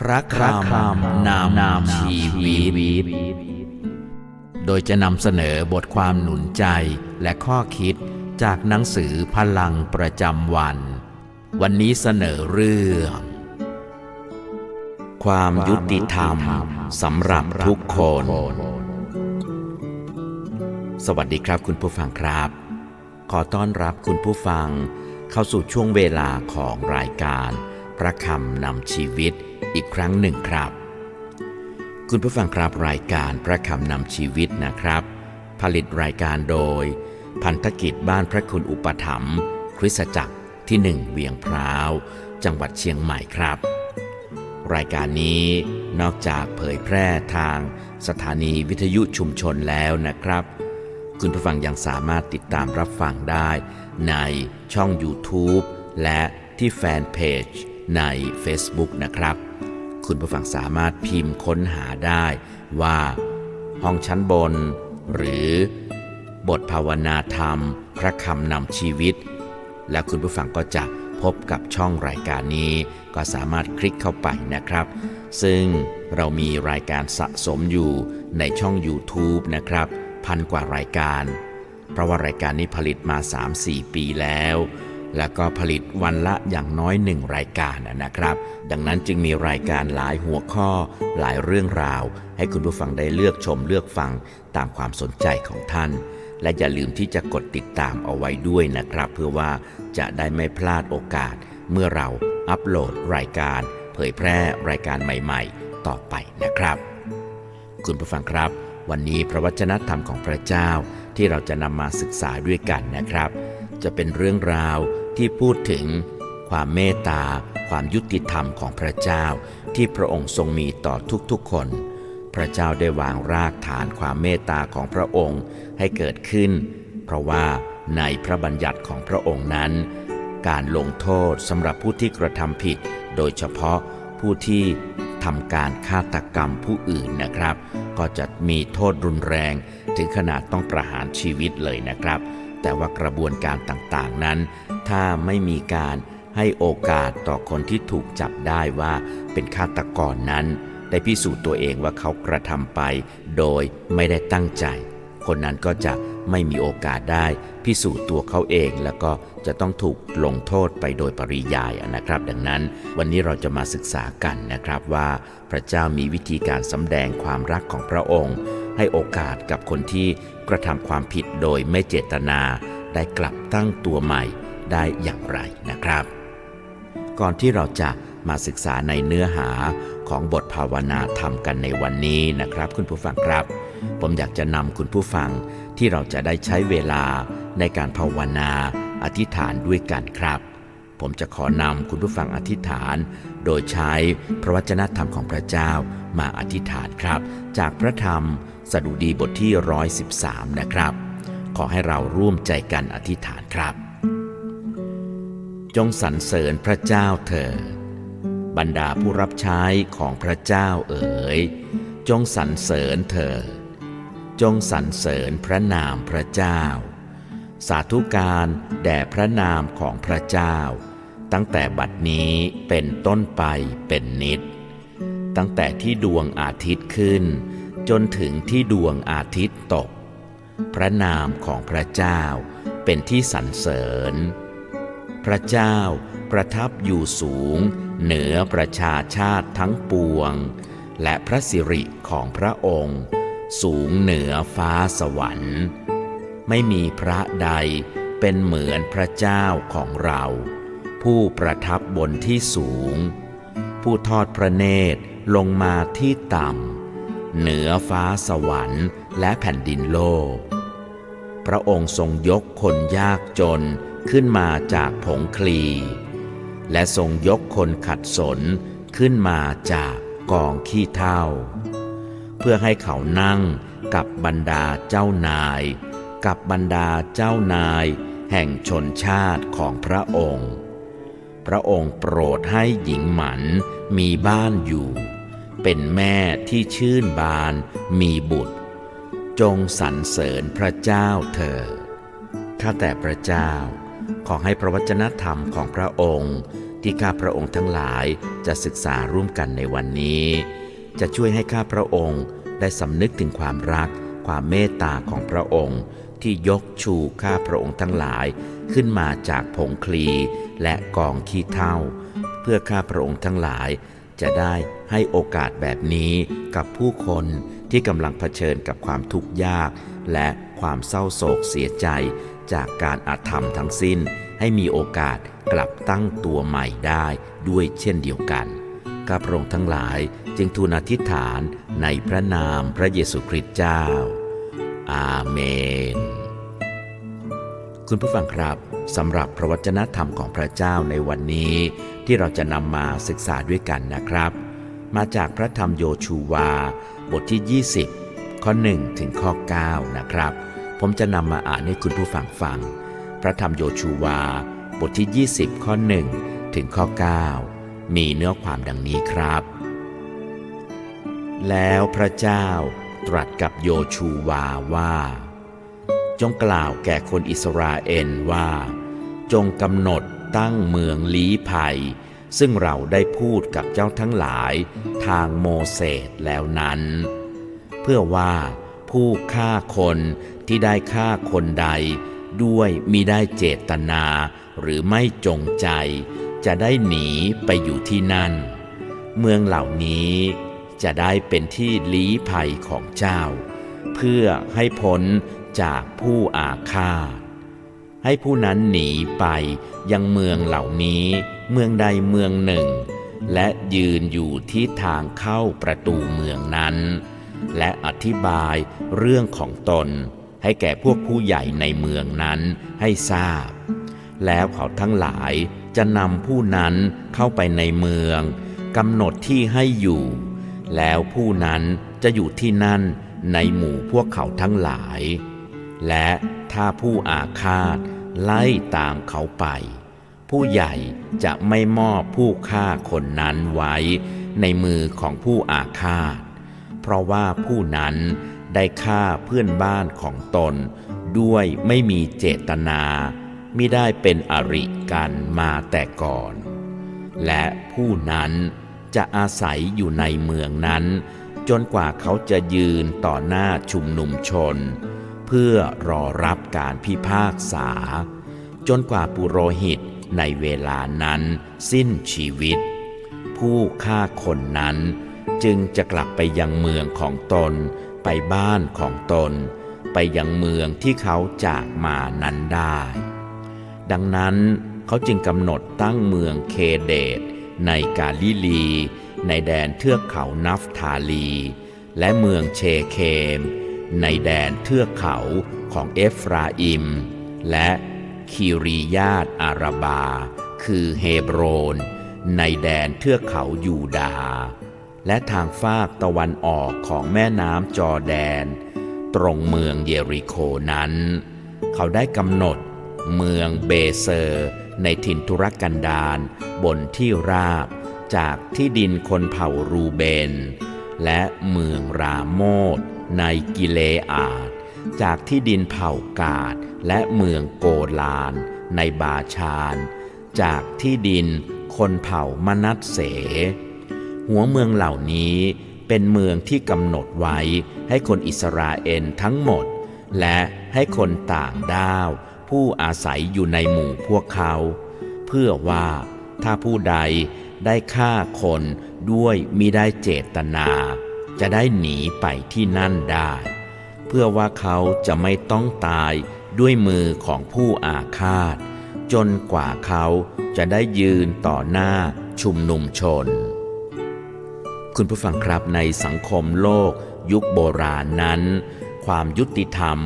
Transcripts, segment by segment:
พระคำนำนำชีวิต โดยจะนำเสนอบทความหนุนใจและข้อคิดจากหนังสือพลังประจำวัน วันนี้เสนอเรื่อง ความยุติธรรมสำหรับทุกคน สวัสดีครับคุณผู้ฟังครับ ขอต้อนรับคุณผู้ฟัง เข้าสู่ช่วงเวลาของรายการพระคำนำชีวิต อีกครั้งหนึ่งครับ คุณผู้ฟังครับรายการพระคำนำชีวิตนะครับ ผลิตรายการโดย พันธกิจบ้านพระคุณอุปถัมภ์คริสตจักรที่หนึ่งเวียงพร้าว จังหวัดเชียงใหม่ครับ รายการนี้นอกจากเผยแพร่ทางสถานีวิทยุชุมชนแล้วนะครับ คุณผู้ฟังยังสามารถติดตามรับฟังได้ในช่อง YouTube และที่แฟนเพจใน Facebook นะครับ คุณผู้ฟังสามารถพิมพ์ค้นหาได้ว่า ห้องชั้นบน หรือบทภาวนาธรรม พระคำนำชีวิต และคุณผู้ฟังก็จะพบกับช่องรายการนี้ก็สามารถคลิกเข้าไปนะครับ ซึ่งเรามีรายการสะสมอยู่ในช่อง YouTube นะครับ พันกว่ารายการ เพราะว่ารายการนี้ผลิตมา 3-4 ปีแล้ว แล้วก็ผลิตวันละอย่างน้อยหนึ่งรายการนะครับ ดังนั้นจึงมีรายการหลายหัวข้อหลายเรื่องราว ให้คุณผู้ฟังได้เลือกชมเลือกฟังตามความสนใจของท่าน และอย่าลืมที่จะกดติดตามเอาไว้ด้วยนะครับ เพื่อว่าจะได้ไม่พลาดโอกาส เมื่อเราอัปโหลดรายการ เผยแพร่รายการใหม่ๆ ต่อไปนะครับ คุณผู้ฟังครับ วันนี้พระวจนะธรรมของพระเจ้าที่เราจะนำมาศึกษาด้วยกันนะครับ จะเป็นเรื่องราว ที่พูดถึงความเมตตา ความยุติธรรมของพระเจ้าที่พระองค์ทรงมีต่อทุกๆคน พระเจ้าได้วางรากฐานความเมตตาของพระองค์ให้เกิดขึ้น เพราะว่าในพระบัญญัติของพระองค์นั้น การลงโทษสำหรับผู้ที่กระทำผิด โดยเฉพาะผู้ที่ทำการฆาตกรรมผู้อื่นนะครับ ก็จะมีโทษรุนแรง ถึงขนาดต้องประหารชีวิตเลยนะครับ แต่ว่ากระบวนการต่างๆนั้น ถ้าไม่มีการให้โอกาสต่อคนที่ถูกจับได้ว่าเป็นฆาตกรนั้น ได้พิสูจน์ตัวเองว่าเขากระทำไป โดยไม่ได้ตั้งใจ คนนั้นก็จะไม่มีโอกาสได้ พิสูจน์ตัวเขาเองแล้วก็จะต้องถูกลงโทษไปโดยปริยายนะครับ ดังนั้นวันนี้เราจะมาศึกษากันนะครับว่า พระเจ้ามีวิธีการสำแดงความรักของพระองค์ ให้โอกาสกับคนที่กระทำความผิดโดยไม่เจตนา ได้กลับตั้งตัวใหม่ ได้อย่างไรนะครับ ก่อนที่เราจะมาศึกษาในเนื้อหาของบทภาวนาธรรมกันในวันนี้นะครับ คุณผู้ฟังครับ ผมอยากจะนำคุณผู้ฟังที่เราจะได้ใช้เวลาในการภาวนาอธิษฐานด้วยกันครับ ผมจะขอนำคุณผู้ฟังอธิษฐาน โดยใช้พระวจนะธรรมของพระเจ้ามาอธิษฐานครับ จากพระธรรมสดุดีบทที่ 113 นะครับ ขอให้เราร่วมใจกันอธิษฐานครับ จงสรรเสริญพระเจ้าเถิดบรรดาผู้รับใช้ของพระเจ้าเอ๋ย จงสรรเสริญเถิดจงสรรเสริญพระนามพระเจ้า สาธุการแด่พระนามของพระเจ้า ตั้งแต่บัดนี้เป็นต้นไปเป็นนิด ตั้งแต่ที่ดวงอาทิตย์ขึ้น จนถึงที่ดวงอาทิตย์ตก พระนามของพระเจ้าเป็นที่สรรเสริญ พระเจ้าประทับอยู่สูง เหนือประชาชาติทั้งปวง และพระสิริของพระองค์ สูงเหนือฟ้าสวรรค์ ไม่มีพระใดเป็นเหมือนพระเจ้าของเรา ผู้ประทับบนที่สูง ผู้ทอดพระเนตรลงมาที่ต่ำเหนือฟ้าสวรรค์และแผ่นดินโลก พระองค์ทรงยกคนยากจน ขึ้นมาจากผงคลี และทรงยกคนขัดสนขึ้นมาจากกองขี้เท่า เพื่อให้เขานั่งกับบรรดาเจ้านาย กับบรรดาเจ้านาย แห่งชนชาติของพระองค์ พระองค์โปรดให้หญิงหมันมีบ้านอยู่ เป็นแม่ที่ชื่นบานมีบุตร จงสรรเสริญพระเจ้าเถิดข้าแต่พระเจ้า ขอให้พระวจนะธรรมของพระองค์ ที่ข้าพระองค์ทั้งหลายจะศึกษาร่วมกันในวันนี้ จะช่วยให้ข้าพระองค์ได้สำนึกถึงความรัก ความเมตตาของพระองค์ ที่ยกชูข้าพระองค์ทั้งหลายขึ้นมาจากผงคลีและกองขี้เถ้าเพื่อข้าพระองค์ทั้งหลายจะได้ให้โอกาสแบบนี้กับผู้คนที่กำลังเผชิญกับความทุกข์ยาก และความเศร้าโศกเสียใจ จากการอาธรรมทั้งสิ้น ให้มีโอกาสกลับตั้งตัวใหม่ได้ด้วยเช่นเดียวกันข้าพระองค์ทั้งหลายจึงทูลอธิษฐานในพระนามพระเยซูคริสต์เจ้า อาเมน คุณผู้ฟังครับสำหรับพระวจนะธรรมของพระเจ้าในวันนี้ ที่เราจะนำมาศึกษาด้วยกันนะครับ มาจากพระธรรมโยชูวา บทที่ 20 ข้อ 1 ถึงข้อ 9 นะครับ ผมจะนำมาอ่านให้คุณผู้ฟังฟัง พระธรรมโยชูวา บทที่ 20 ข้อ 1 ถึงข้อ 9 มีเนื้อความดังนี้ครับ แล้วพระเจ้าตรัสกับโยชูวาว่า จงกล่าวแก่คนอิสราเอลว่า จงกำหนดตั้งเมืองลี้ภัย ซึ่งเราได้พูดกับเจ้าทั้งหลายทางโมเสสแล้วนั้น เพื่อว่า ผู้ฆ่าคนที่ได้ฆ่าคนใด ด้วยมิได้เจตนาหรือไม่จงใจ จะได้หนีไปอยู่ที่นั่น เมืองเหล่านี้จะได้เป็นที่ลี้ภัยของเจ้า เพื่อให้พ้นจากผู้อาฆาตให้ผู้นั้นหนีไปยังเมืองเหล่านี้เมืองใดเมืองหนึ่ง และยืนอยู่ที่ทางเข้าประตูเมืองนั้น และอธิบายเรื่องของตน ให้แก่พวกผู้ใหญ่ในเมืองนั้นให้ทราบ แล้วเขาทั้งหลายจะนำผู้นั้นเข้าไปในเมืองกำหนดที่ให้อยู่ แล้วผู้นั้นจะอยู่ที่นั่นในหมู่พวกเขาทั้งหลาย และถ้าผู้อาฆาตไล่ตามเขาไป ผู้ใหญ่จะไม่มอบผู้ฆ่าคนนั้นไว้ในมือของผู้อาฆาต เพราะว่าผู้นั้นได้ฆ่าเพื่อนบ้านของตน ด้วยไม่มีเจตนามิได้เป็นอริกันมาแต่ก่อน และผู้นั้นจะอาศัยอยู่ในเมืองนั้น จนกว่าเขาจะยืนต่อหน้าชุมนุมชน เพื่อรอรับการพิพากษา จนกว่าปุโรหิตในเวลานั้นสิ้นชีวิต ผู้ฆ่าคนนั้น จึงจะกลับไปยังเมืองของตน ไปบ้านของตน ไปยังเมืองที่เขาจากมานั้นได้ ดังนั้นเขาจึงกำหนดตั้งเมืองเคเดตในกาลิลี ในแดนเทือกเขานัฟทาลี และเมืองเชเคม ในแดนเทือกเขาของเอฟราอิม และคิริยาตอาราบา คือเฮบรน ในแดนเทือกเขายูดาห์ และทางฟากตะวันออกของแม่น้ำจอแดน ตรงเมืองเยริโคนั้น เขาได้กำหนดเมืองเบเซอร์ ในถิ่นทุรกันดารบนที่ราบจากที่ดินคนเผ่ารูเบน และเมืองราโมดในกิเลอาดจากที่ดินเผ่ากาดและเมืองโกลานในบาชาน จากที่ดินคนเผ่ามนัดเส หัวเมืองเหล่านี้เป็นเมืองที่กำหนดไว้ให้คนอิสราเอลทั้งหมด และให้คนต่างด้าว ผู้อาศัยอยู่ในหมู่พวกเขา เพื่อว่าถ้าผู้ใดได้ฆ่าคนด้วยมิได้เจตนา จะได้หนีไปที่นั่นได้ เพื่อว่าเขาจะไม่ต้องตายด้วยมือของผู้อาฆาต จนกว่าเขาจะได้ยืนต่อหน้าชุมนุมชน คุณผู้ฟังครับในสังคมโลก ยุคโบราณนั้น ความยุติธรรม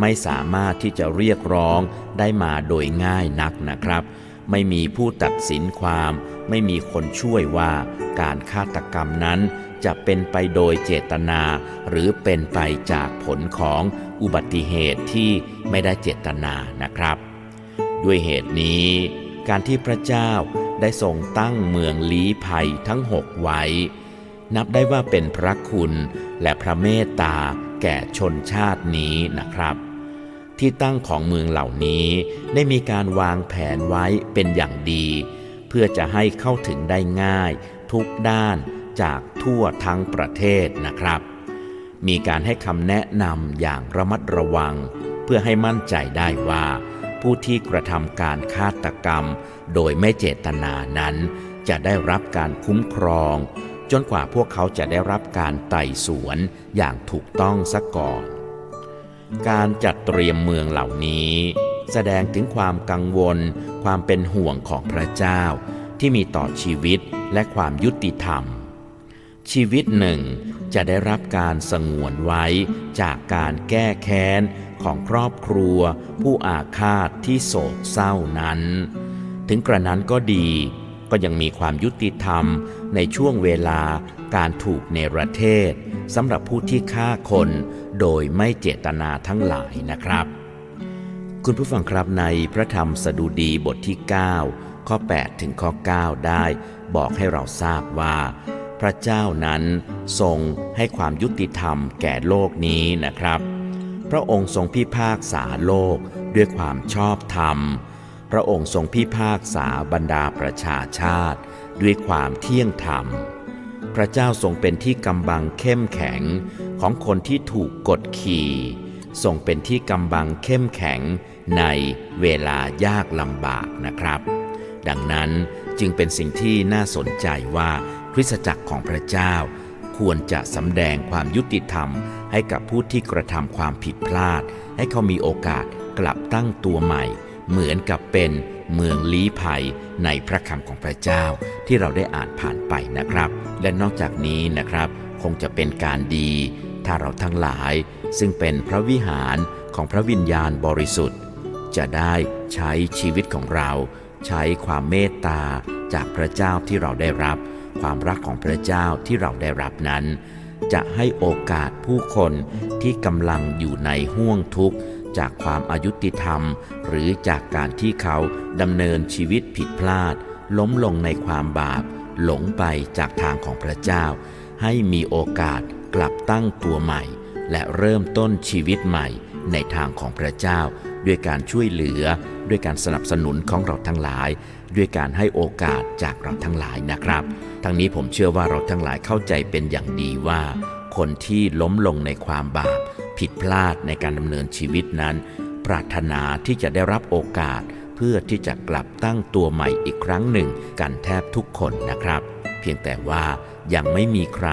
ไม่สามารถที่จะเรียกร้องได้มาโดยง่ายนักนะครับ ไม่มีผู้ตัดสินความ ไม่มีคนช่วยว่าการฆาตกรรมนั้นจะเป็นไปโดยเจตนา หรือเป็นไปจากผลของอุบัติเหตุที่ไม่ได้เจตนานะครับ ด้วยเหตุนี้ การที่พระเจ้าได้ทรงตั้งเมืองลี้ภัยทั้งหกไว้ นับได้ว่าเป็นพระคุณและพระเมตตาแก่ชนชาตินี้นะครับ ที่ตั้งของเมืองเหล่านี้ได้มีการวางแผนไว้เป็นอย่างดี เพื่อจะให้เข้าถึงได้ง่าย ทุกด้านจากทั่วทั้งประเทศนะครับ มีการให้คำแนะนำอย่างระมัดระวัง เพื่อให้มั่นใจได้ว่า ผู้ที่กระทำการฆาตกรรม โดยไม่เจตนานั้น จะได้รับการคุ้มครอง จนกว่าพวกเขาจะได้รับการไต่สวนอย่างถูกต้องซะก่อน การจัดเตรียมเมืองเหล่านี้ แสดงถึงความกังวล ความเป็นห่วงของพระเจ้า ที่มีต่อชีวิตและความยุติธรรม ชีวิตหนึ่งจะได้รับการสงวนไว้จากการแก้แค้นของครอบครัว ผู้อาฆาตที่โศกเศร้านั้น ถึงกระนั้นก็ดี ก็ยังมีความยุติธรรมในช่วงเวลาการถูกเนรเทศสำหรับผู้ที่ฆ่าคนโดยไม่เจตนาทั้งหลายนะครับ คุณผู้ฟังครับในพระธรรมสดุดีบทที่ 9 ข้อ 8 ถึงข้อ 9 ได้บอกให้เราทราบว่า พระเจ้านั้นทรงให้ความยุติธรรมแก่โลกนี้นะครับ พระองค์ทรงพิพากษาโลกด้วยความชอบธรรม พระองค์ทรงพิพากษาบรรดาประชาชาติ ด้วยความเที่ยงธรรม พระเจ้าทรงเป็นที่กำบังเข้มแข็งของคนที่ถูกกดขี่ทรงเป็นที่กำบังเข้มแข็งในเวลายากลำบากนะครับ ดังนั้นจึงเป็นสิ่งที่น่าสนใจว่าคริสตจักรของพระเจ้า ควรจะสำแดงความยุติธรรม ให้กับผู้ที่กระทำความผิดพลาด ให้เขามีโอกาสกลับตั้งตัวใหม่ เหมือนกับเป็นเมืองลี้ภัยในพระคำของพระเจ้าที่เราได้อ่านผ่านไปนะครับ และนอกจากนี้นะครับ คงจะเป็นการดี ถ้าเราทั้งหลาย ซึ่งเป็นพระวิหารของพระวิญญาณบริสุทธิ์ จะได้ใช้ชีวิตของเรา ใช้ความเมตตาจากพระเจ้าที่เราได้รับ ความรักของพระเจ้าที่เราได้รับนั้น จะให้โอกาสผู้คนที่กำลังอยู่ในห้วงทุกข์ จากความอายุติธรรม หรือจากการที่เขาดำเนินชีวิตผิดพลาด ล้มลงในความบาป หลงไปจากทางของพระเจ้า ให้มีโอกาสกลับตั้งตัวใหม่ และเริ่มต้นชีวิตใหม่ในทางของพระเจ้า ด้วยการช่วยเหลือ ด้วยการสนับสนุนของเราทั้งหลาย ด้วยการให้โอกาสจากเราทั้งหลายนะครับ ทั้งนี้ผมเชื่อว่าเราทั้งหลายเข้าใจเป็นอย่างดีว่า คนที่ล้มลงในความบาป ผิดพลาดในการดำเนินชีวิตนั้น ปรารถนาที่จะได้รับโอกาส เพื่อที่จะกลับตั้งตัวใหม่อีกครั้งหนึ่ง กันแทบทุกคนนะครับ เพียงแต่ว่ายังไม่มีใคร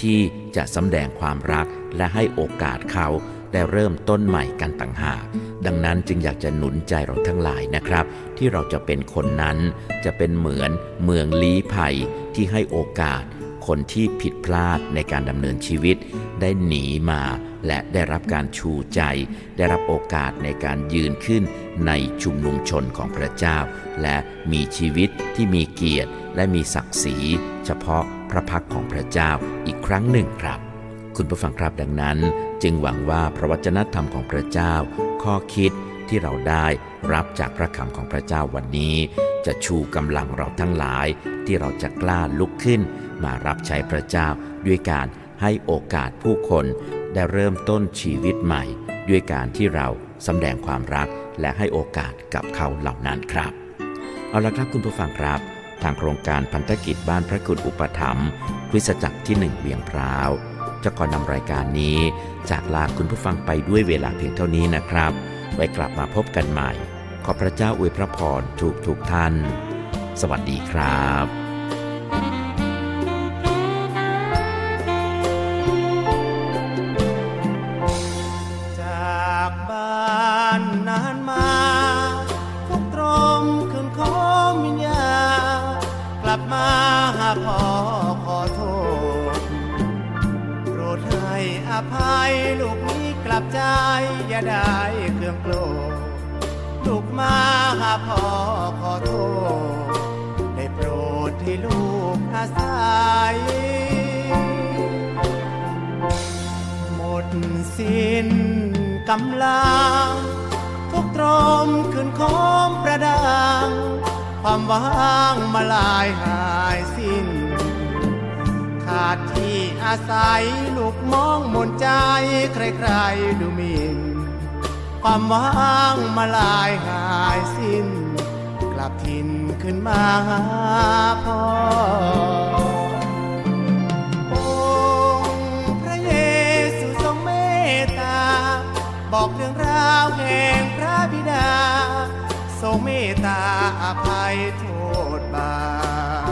ที่จะสำแดงความรักและให้โอกาสเขาได้เริ่มต้นใหม่กันต่างหาก ดังนั้นจึงอยากจะหนุนใจเราทั้งหลายนะครับ ที่เราจะเป็นคนนั้นจะเป็นเหมือนเมืองลี้ภัยที่ให้โอกาส คนที่ผิดพลาดในการดำเนินชีวิต ได้หนีมา และได้รับการชูใจ ได้รับโอกาสในการยืนขึ้นในชุมนุมชนของพระเจ้า และมีชีวิตที่มีเกียรติ และมีศักดิ์ศรี เฉพาะพระพักของพระเจ้าอีกครั้งหนึ่งครับ คุณผู้ฟังครับดังนั้น จึงหวังว่าพระวจนะธรรมของพระเจ้า ข้อคิดที่เราได้รับจากพระคำของพระเจ้าวันนี้ จะชูกำลังเราทั้งหลายที่เราจะกล้าลุกขึ้น มารับใช้พระเจ้าด้วยการให้โอกาสผู้คน ได้เริ่มต้นชีวิตใหม่ ด้วยการที่เราสำแดงความรักและให้โอกาสกับเขาเหล่านั้นครับ เอาละครับคุณผู้ฟังครับ ทางโครงการพันธกิจบ้านพระคุณอุปถัมภ์คริสตจักรที่หนึ่งเวียงพร้าวจะก่อนนำรายการนี้ จากลาคุณผู้ฟังไปด้วยเวลาเพียงเท่านี้นะครับ ไว้กลับมาพบกันใหม่ ขอพระเจ้าอวยพระพรทุกทุกท่าน สวัสดีครับ มาหาพ่อขอโทษ โปรดให้อภัยลูกนี้กลับใจ อย่าได้เครื่องโกรธลูกมาหาพ่อขอโทษ ได้โปรดที่ลูกอาศัย หมดสิ้นกำลัง ทุกตรอมขึ้นคมประดัง ความว่างมาลายหายสิ้น ขาดที่อาศัยลูกมองมนใจใครๆดูหมินความว่างมาลายหายสิ้น กลับถิ่นขึ้นมาหาพ่อองค์พระเยซูทรงเมตตาบอกเรื่องราวแห่งพระบิดา ทรงเมตตาอภัยโทษบา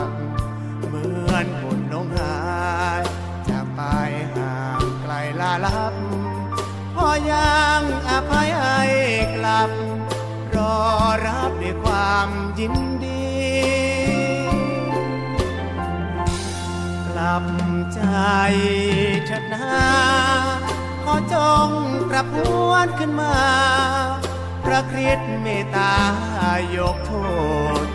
ปเหมือนบุญลงหายจากไปห่างไกลลาลับพอยังอภัยให้กลับ รอรับด้วยความยินดี กลับใจเถิดนาขอจงกระพวนขึ้นมา พระคริสต์เมตตายกโทษ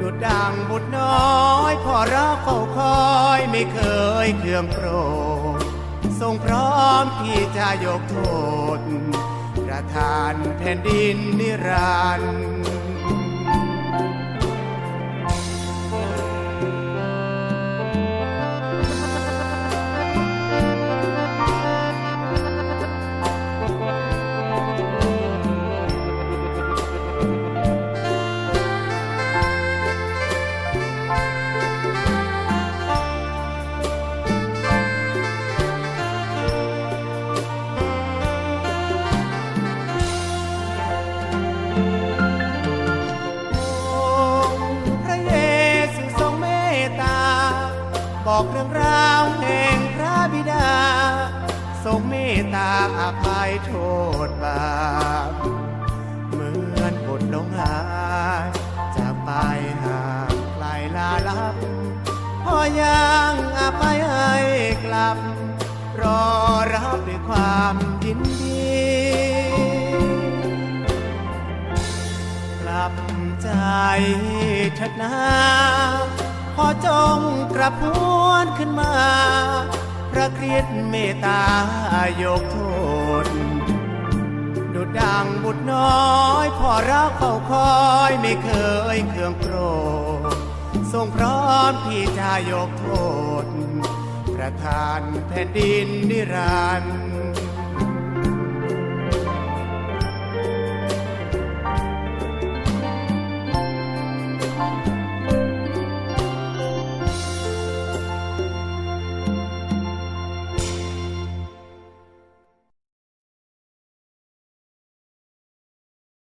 ดุดดังบุตรน้อยพ่อรักเฝ้าคอยไม่เคยเคืองโปรดทรงพร้อมที่จะยกโทษ ประทานแผ่นดินนิรันดร์ บอกเรื่องราวแห่งพระบิดา ทรงเมตตาอภัยโทษบาปเหมือนบทลงหายจากไปห่างไกลลาลับพอยังอภัยให้กลับ รอรับด้วยความยินดีกลับใจเถิดนา ขอจงกระพวนขึ้นมา พระคริสต์เมตตายกโทษดุดดังบุตรน้อยพ่อรักเฝ้าคอยไม่เคยเคืองโกรธทรงพร้อมที่จะยกโทษ ประทานแผ่นดินนิรันดร์